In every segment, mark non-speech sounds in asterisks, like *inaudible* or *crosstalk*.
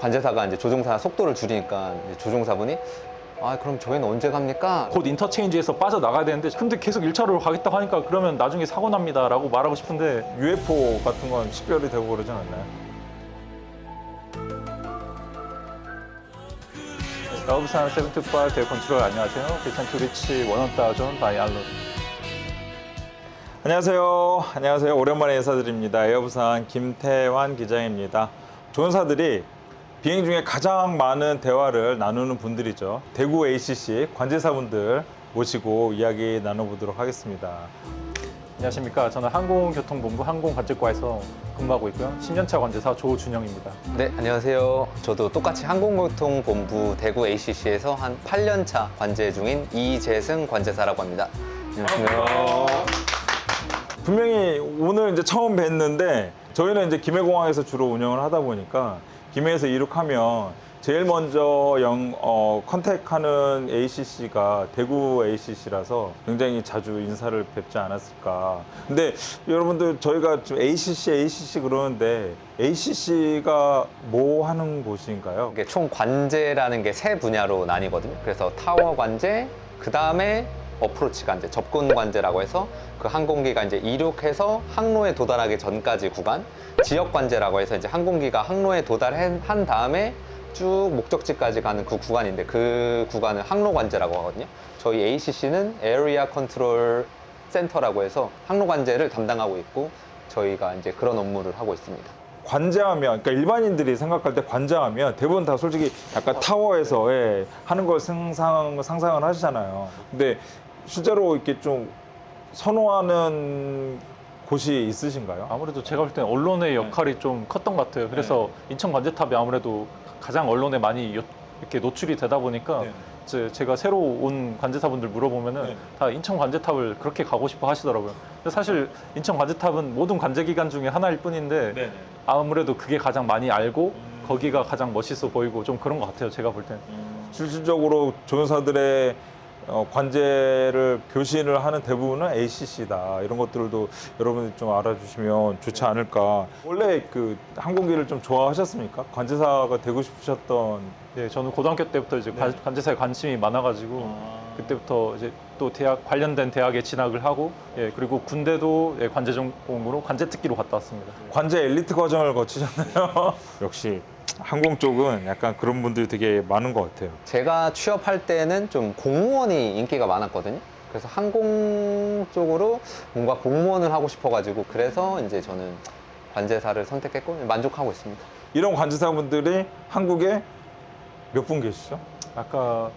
관제사가 이제 조종사 속도를 줄이니까 이제 조종사분이 아 그럼 저희는 언제 갑니까? 곧 인터체인지에서 빠져나가야 되는데 근데 계속 1차로로 가겠다고 하니까 그러면 나중에 사고 납니다 라고 말하고 싶은데 UFO 같은 건 식별이 되고 그러진 않나요? 라우브산 세븐투파 대컨트롤 안녕하세요 비싼 투리치 원원따존 바이 알로 안녕하세요. 안녕하세요. 오랜만에 인사드립니다. 에어부산 김태환 기자입니다. 조연사들이 비행 중에 가장 많은 대화를 나누는 분들이죠. 대구 ACC 관제사분들 모시고 이야기 나눠보도록 하겠습니다. 안녕하십니까 저는 항공교통본부 항공관제과에서 근무하고 있고요 10년차 관제사 조준영입니다 네 안녕하세요. 저도 똑같이 항공교통본부 대구 ACC에서 한 8년차 관제 중인 이재승 관제사라고 합니다. 안녕하세요. 분명히 오늘 이제 처음 뵀는데 저희는 이제 김해공항에서 주로 운영을 하다 보니까 김해에서 이륙하면 제일 먼저 영, 어, 컨택하는 ACC가 대구 ACC라서 굉장히 자주 인사를 뵙지 않았을까. 근데 여러분들 저희가 지금 ACC, ACC 그러는데 ACC가 뭐 하는 곳인가요? 총 관제라는 게 세 분야로 나뉘거든요. 그래서 타워 관제, 그 다음에 어프로치 관제, 접근 관제라고 해서 그 항공기가 이제 이륙해서 항로에 도달하기 전까지 구간, 지역 관제라고 해서 이제 항공기가 항로에 도달한 한 다음에 쭉 목적지까지 가는 그 구간인데 그 구간을 항로 관제라고 하거든요. 저희 ACC는 Area Control Center라고 해서 항로 관제를 담당하고 있고 저희가 이제 그런 업무를 하고 있습니다. 관제하면 그러니까 일반인들이 생각할 때 관제하면 대부분 다 솔직히 약간 타워에서 예, 하는 걸 상상, 상상을 하시잖아요. 근데 실제로 이렇게 좀 선호하는 곳이 있으신가요? 아무래도 제가 볼 때는 언론의 역할이 좀 컸던 것 같아요 그래서 인천 관제탑이 아무래도 가장 언론에 많이 요- 이렇게 노출이 되다 보니까 네. 이제 제가 새로 온 관제사분들 물어보면은 네. 다 인천 관제탑을 그렇게 가고 싶어 하시더라고요. 근데 사실 인천 관제탑은 모든 관제 기관 중에 하나일 뿐인데 네. 아무래도 그게 가장 많이 알고 거기가 가장 멋있어 보이고 좀 그런 것 같아요. 제가 볼 때는. 실질적으로 조연사들의 어, 관제를 교신을 하는 대부분은 ACC다. 이런 것들도 여러분이 좀 알아주시면 좋지 않을까. 원래 그 항공기를 좀 좋아하셨습니까? 관제사가 되고 싶으셨던 네, 저는 고등학교 때부터 이제 네. 관- 관제사에 관심이 많아가지고 그때부터 이제 또 대학 관련된 대학에 진학을 하고 예, 그리고 군대도 예, 관제 전공으로 관제 특기로 갔다 왔습니다. 관제 엘리트 과정을 거치셨나요? *laughs* 역시 항공 쪽은 약간 그런 분들이 되게 많은 것 같아요. 제가 취업할 때는 좀 공무원이 인기가 많았거든요. 그래서 항공 쪽으로 뭔가 공무원을 하고 싶어가지고 그래서 이제 저는 관제사를 선택했고 만족하고 있습니다. 이런 관제사분들이 한국에 몇 분 계시죠? 아까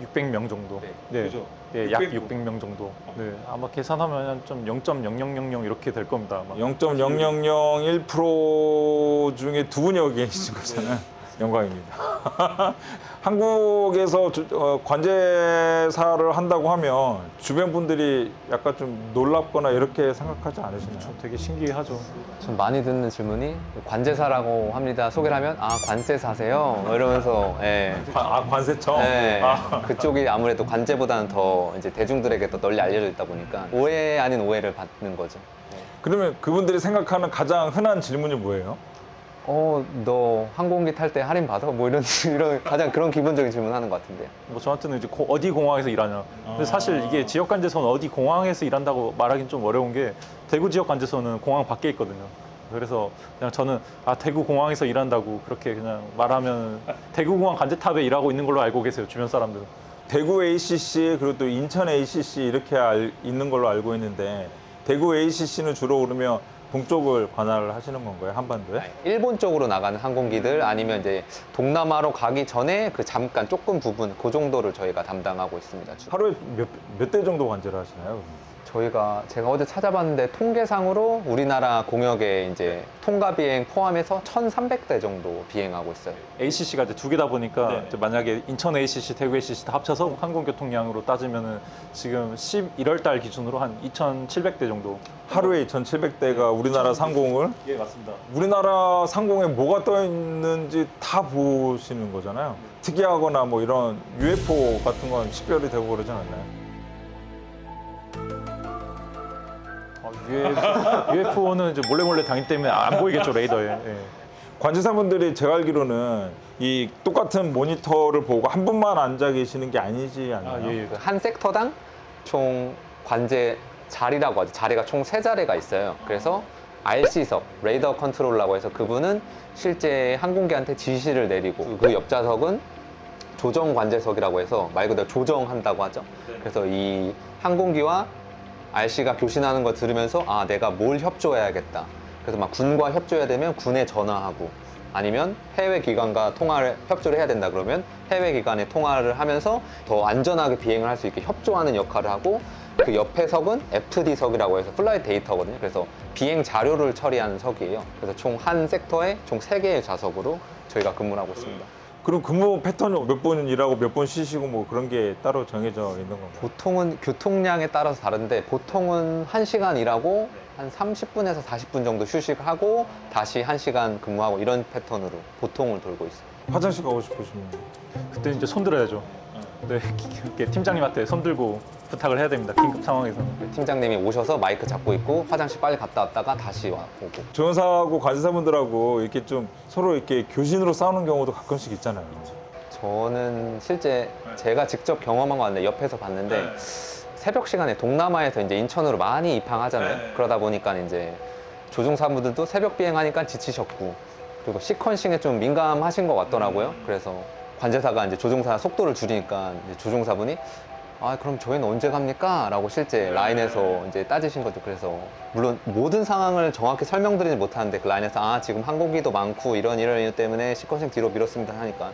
600명 정도. 네, 그죠? 예, 약600 분. 600명 정도. 네, 아마 계산하면 좀0.0000 이렇게 될 겁니다. 아마. 0.0001% 중에 두 분이 여기 계신 거잖아요. 영광입니다. *laughs* 한국에서 주- 어, 관제사를 한다고 하면 주변 분들이 약간 좀 놀랍거나 이렇게 생각하지 않으시나요? 좀 되게 신기하죠. 좀 많이 듣는 질문이 관제사라고 합니다. 소개를 하면 아 관세 사세요 이러면서 예. 아, 관세청? 네, 아, 그쪽이 아무래도 관제보다는 더 이제 대중들에게 더 널리 알려져 있다 보니까 오해 아닌 오해를 받는 거죠. 그러면 그분들이 생각하는 가장 흔한 질문이 뭐예요? 어, 너 항공기 탈 때 할인 받아? 뭐 이런 *laughs* 이런 가장 그런 기본적인 질문 하는 것 같은데요. 뭐 저한테는 이제 고- 어디 공항에서 일하냐. 근데 사실 이게 지역 관제소는 어디 공항에서 일한다고 말하기는 좀 어려운 게 대구 지역 관제소는 공항 밖에 있거든요. 그래서 그냥 저는 아 대구 공항에서 일한다고 그렇게 그냥 말하면 대구 공항 관제탑에 일하고 있는 걸로 알고 계세요 주변 사람들은. 대구 ACC 그리고 또 인천 ACC 이렇게 알- 있는 걸로 알고 있는데 대구 ACC는 주로 그러면 동쪽을 관할을 하시는 건가요 한반도에? 일본 쪽으로 나가는 항공기들 아니면 이제 동남아로 가기 전에 그 잠깐 조금 부분 그 정도를 저희가 담당하고 있습니다. 주- 하루에 몇 몇 대 정도 관제를 하시나요? 저희가 제가 어제 찾아봤는데 통계상으로 우리나라 공역에 이제 통가 비행 포함해서 1,300대 정도 비행하고 있어요. ACC가 이제 두 개다 보니까 네. 이제 만약에 인천 ACC, 대구 ACC 다 합쳐서 항공교통량으로 따지면은 지금 11월 달 기준으로 한 2,700대 정도. 하루에 2,700대가 우리나라 상공을 예, 맞습니다. 우리나라 상공에 뭐가 떠 있는지 다 보시는 거잖아요. 특이하거나 뭐 이런 UFO 같은 건 식별이 되고 그러진 않나요? UFO는 이제 몰래 몰래 다니기 때문에 안 보이겠죠 레이더에. 예. 관제사분들이 제가 알기로는 이 똑같은 모니터를 보고 한 분만 앉아 계시는 게 아니지 않나요? 아, 예, 예. 그한 섹터당 총 관제 자리라고 하죠. 자리가 총 세 자리가 있어요. 그래서 RC석, 레이더 컨트롤라고 해서 그분은 실제 항공기한테 지시를 내리고 그 옆좌석은 조정 관제석이라고 해서 말 그대로 조정한다고 하죠. 그래서 이 항공기와 RC가 교신하는 걸 들으면서 아 내가 뭘 협조해야겠다. 그래서 막 군과 협조해야 되면 군에 전화하고 아니면 해외 기관과 통화를 협조를 해야 된다 그러면 해외 기관에 통화를 하면서 더 안전하게 비행을 할 수 있게 협조하는 역할을 하고 그 옆에 석은 FD석이라고 해서 플라이 데이터거든요. 그래서 비행 자료를 처리하는 석이에요. 그래서 총 한 섹터에 총 세개의 좌석으로 저희가 근무를 하고 있습니다. 그럼 근무 패턴이 몇분 일하고 몇 분 쉬시고 뭐 그런 게 따로 정해져 있는 건가요? 보통은 교통량에 따라서 다른데 보통은 1시간 일하고 한 30분에서 40분 정도 휴식을 하고 다시 1시간 근무하고 이런 패턴으로 보통을 돌고 있어요. 화장실 가고 싶으시면 그때 이제 손 들어야죠. 네, 이렇게 팀장님한테 손 들고 부탁을 해야 됩니다. 긴급 상황에서는. 팀장님이 오셔서 마이크 잡고 있고 화장실 빨리 갔다 왔다가 다시 와 오고 조연사하고 관제사분들하고 이렇게 좀 서로 이렇게 교신으로 싸우는 경우도 가끔씩 있잖아요. 저는 실제 제가 직접 경험한 거 아닌데 옆에서 봤는데 새벽 시간에 동남아에서 이제 인천으로 많이 입항하잖아요. 그러다 보니까 이제 조종사분들도 새벽 비행하니까 지치셨고 그리고 시퀀싱에 좀 민감하신 것 같더라고요. 그래서 관제사가 이제 조종사 속도를 줄이니까 이제 조종사분이 아 그럼 저희는 언제 갑니까? 라고 실제 라인에서 이제 따지신 거죠. 그래서 물론 모든 상황을 정확히 설명드리지 못하는데 그 라인에서 아 지금 항공기도 많고 이런 이런 이유 때문에 시퀀싱 뒤로 미뤘습니다 하니까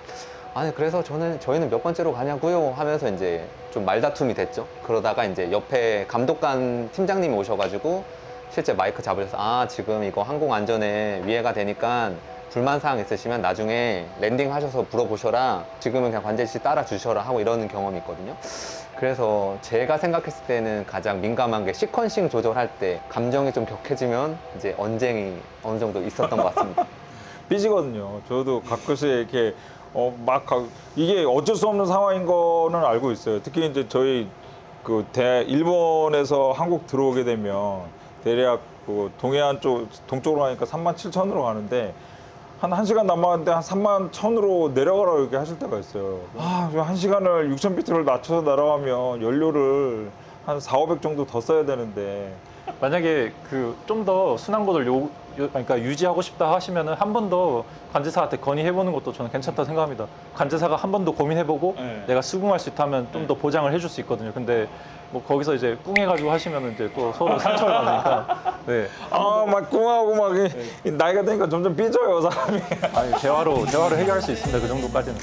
아니 그래서 저는 저희는 몇 번째로 가냐고요 하면서 이제 좀 말다툼이 됐죠. 그러다가 이제 옆에 감독관 팀장님이 오셔가지고 실제 마이크 잡으셔서 아 지금 이거 항공 안전에 위해가 되니까 불만 사항 있으시면 나중에 랜딩 하셔서 물어보셔라. 지금은 그냥 관제씨 따라 주셔라 하고 이러는 경험이 있거든요. 그래서 제가 생각했을 때는 가장 민감한 게 시퀀싱 조절할 때 감정이 좀 격해지면 이제 언쟁이 어느 정도 있었던 것 같습니다. *laughs* 삐지거든요. 저도 가끔씩 이렇게 어, 막 가- 이게 어쩔 수 없는 상황인 거는 알고 있어요. 특히 이제 저희 그 대, 일본에서 한국 들어오게 되면 대략 그 동해안 쪽 동쪽으로 가니까 3만 7천으로 가는데 한 1시간 남았는데 한 3만 1천으로 내려가라고 이렇게 하실 때가 있어요. 아, 한 시간을 6천 비트를 낮춰서 날아가면 연료를 한 4, 500 정도 더 써야 되는데 만약에 그 좀 더 순항고도를 요, 요- 그러니까 유지하고 싶다 하시면은 한 번 더 관제사한테 건의해 보는 것도 저는 괜찮다 고 생각합니다. 관제사가 한 번 더 고민해 보고 네. 내가 수긍할 수 있다면 좀 더 보장을 해줄 수 있거든요. 근데 뭐 거기서 이제 꿍해 가지고 하시면은 이제 또 서로 상처를 받으니까 네. 아, 막 꿍하고 막 이- 이 나이가 드니까 점점 삐져요, 사람이. 아니 대화로 대화로 해결할 수 있습니다. 그 정도까지는.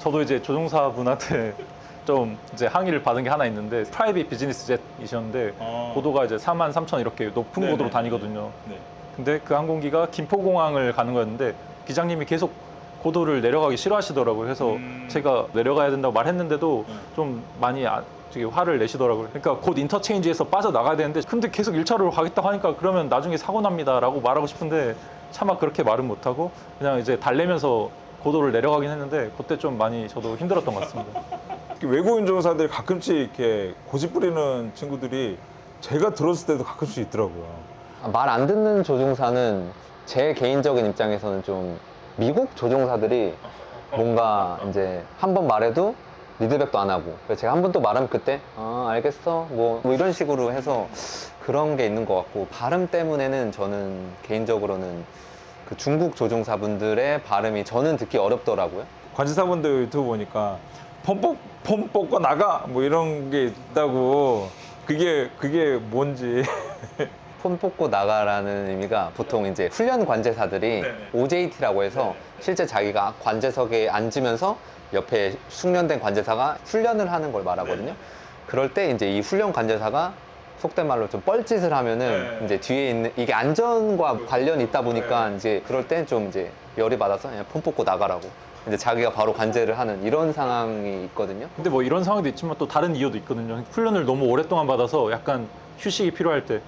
저도 이제 조종사분한테 좀 이제 항의를 받은 게 하나 있는데 프라이빗 비즈니스 젯이셨는데 어. 고도가 이제 4만 3천 이렇게 높은 네네. 고도로 다니거든요. 네. 근데 그 항공기가 김포공항을 가는 거였는데 기장님이 계속 고도를 내려가기 싫어하시더라고요. 그래서 음. 제가 내려가야 된다고 말했는데도 네. 좀 많이 아- 되게 화를 내시더라고요. 그러니까 곧 인터체인지에서 빠져나가야 되는데 근데 계속 1차로로 가겠다고 하니까 그러면 나중에 사고 납니다 라고 말하고 싶은데 차마 그렇게 말은 못하고 그냥 이제 달래면서 고도를 내려가긴 했는데 그때 좀 많이 저도 힘들었던 것 같습니다. *laughs* 특히 외국인 조종사들이 가끔씩 이렇게 고집 부리는 친구들이 제가 들었을 때도 가끔씩 있더라고요. 말 안 듣는 조종사는 제 개인적인 입장에서는 좀 미국 조종사들이 뭔가 이제 한 번 말해도 리드백도 안 하고 그래서 제가 한 번 또 말하면 그때 아 알겠어 뭐, 뭐 이런 식으로 해서 그런 게 있는 것 같고 발음 때문에는 저는 개인적으로는 그 중국 조종사분들의 발음이 저는 듣기 어렵더라고요. 관제사분들 유튜브 보니까 폼, 뽑, 폼 뽑고 나가! 뭐 이런 게 있다고. 그게 그게 뭔지. *laughs* 폰 뽑고 나가라는 의미가 보통 이제 훈련 관제사들이 OJT라고 해서 실제 자기가 관제석에 앉으면서 옆에 숙련된 관제사가 훈련을 하는 걸 말하거든요. 그럴 때 이제 이 훈련 관제사가 속된 말로 좀 뻘짓을 하면은 네. 이제 뒤에 있는 이게 안전과 관련이 있다 보니까 이제 그럴 땐 좀 이제 열이 받아서 그냥 폰 뽑고 나가라고 이제 자기가 바로 관제를 하는 이런 상황이 있거든요. 근데 뭐 이런 상황도 있지만 또 다른 이유도 있거든요. 훈련을 너무 오랫동안 받아서 약간 휴식이 필요할 때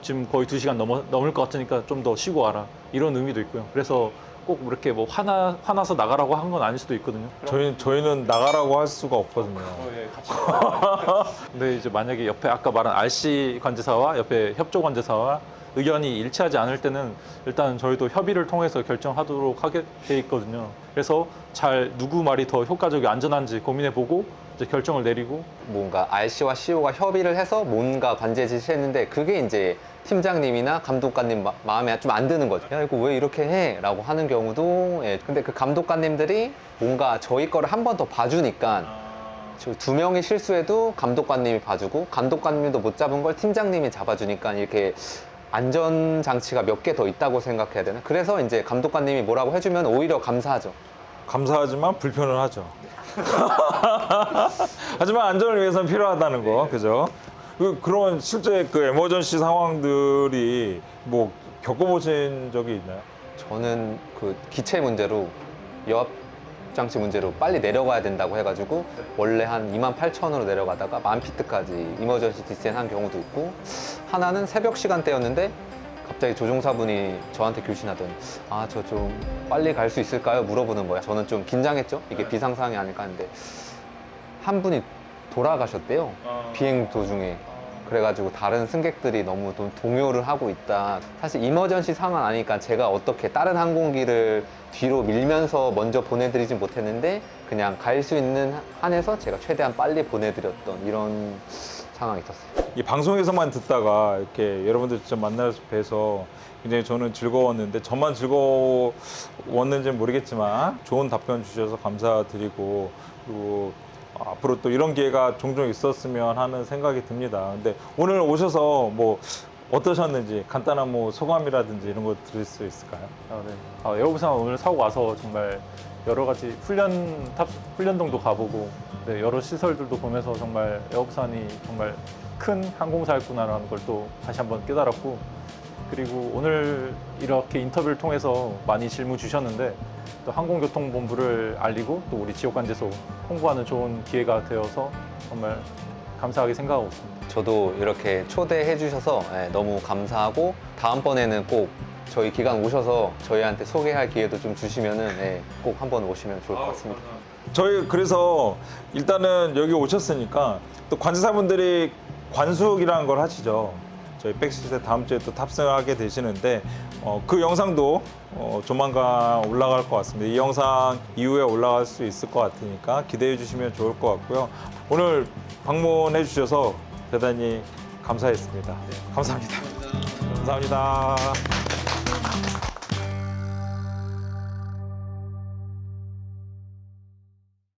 지금 거의 두 시간 넘어, 넘을 것 같으니까 좀 더 쉬고 와라 이런 의미도 있고요. 그래서 꼭 이렇게 뭐 화나 화나서 나가라고 한 건 아닐 수도 있거든요. 저희 저희는 나가라고 할 수가 없거든요. 근데 이제 만약에 옆에 아까 말한 RC 관제사와 옆에 협조 관제사와 의견이 일치하지 않을 때는 일단 저희도 협의를 통해서 결정하도록 하게 돼 있거든요. 그래서 잘 누구 말이 더 효과적이 안전한지 고민해 보고 이제 결정을 내리고 뭔가 RC와 CO가 협의를 해서 뭔가 관제 지시를 했는데 그게 이제 팀장님이나 감독관님 마, 마음에 좀 안 드는 거죠. 야, 이거 왜 이렇게 해? 라고 하는 경우도, 예. 근데 그 감독관님들이 뭔가 저희 거를 한 번 더 봐주니까 저두 명이 실수해도 감독관님이 봐주고 감독관님도 못 잡은 걸 팀장님이 잡아주니까 이렇게 안전 장치가 몇 개 더 있다고 생각해야 되나? 그래서 이제 감독관님이 뭐라고 해주면 오히려 감사하죠. 감사하지만 불편은 하죠. *laughs* 하지만 안전을 위해서는 필요하다는 거, 그죠? 그, 그런 실제 그 에머전시 상황들이 뭐 겪어보신 적이 있나요? 저는 그 기체 문제로 여압 장치 문제로 빨리 내려가야 된다고 해가지고 원래 한 2만 8천으로 내려가다가 만 피트까지 이머전시 디센 한 경우도 있고 하나는 새벽 시간대였는데 갑자기 조종사분이 저한테 교신하더니 아 저 좀 빨리 갈 수 있을까요? 물어보는 거예요. 저는 좀 긴장했죠. 이게 비상사항이 아닐까 하는데 한 분이 돌아가셨대요. 비행 도중에. 그래가지고 다른 승객들이 너무 좀 동요를 하고 있다. 사실 이머전시 상황 아니까 제가 어떻게 다른 항공기를 뒤로 밀면서 먼저 보내드리진 못했는데 그냥 갈 수 있는 한에서 제가 최대한 빨리 보내드렸던 이런 상황이 있었어요. 이 방송에서만 듣다가 이렇게 여러분들 직접 만나서 뵈서 굉장히 저는 즐거웠는데 저만 즐거웠는지는 모르겠지만 좋은 답변 주셔서 감사드리고 그리고 앞으로 또 이런 기회가 종종 있었으면 하는 생각이 듭니다. 근데 오늘 오셔서 뭐 어떠셨는지 간단한 뭐 소감이라든지 이런 거 들을 수 있을까요? 아, 네. 아, 에어부산 오늘 사고 와서 정말 여러 가지 훈련 탑 훈련동도 가보고 네, 여러 시설들도 보면서 정말 에어부산이 정말 큰 항공사였구나라는 걸 또 다시 한번 깨달았고 그리고 오늘 이렇게 인터뷰를 통해서 많이 질문 주셨는데 또 항공교통본부를 알리고 또 우리 지역관제소 홍보하는 좋은 기회가 되어서 정말 감사하게 생각하고 있습니다. 저도 이렇게 초대해 주셔서 예, 너무 감사하고 다음번에는 꼭 저희 기관 오셔서 저희한테 소개할 기회도 좀 주시면은 예, 꼭 한번 오시면 좋을 것 같습니다. 저희 그래서 일단은 여기 오셨으니까 또 관제사분들이 관숙이라는 걸 하시죠. 저희 백시세 다음 주에 또 탑승을 하게 되시는데 어, 그 영상도 어, 조만간 올라갈 것 같습니다. 이 영상 이후에 올라갈 수 있을 것 같으니까 기대해 주시면 좋을 것 같고요. 오늘 방문해 주셔서 대단히 감사했습니다. 감사합니다. 감사합니다.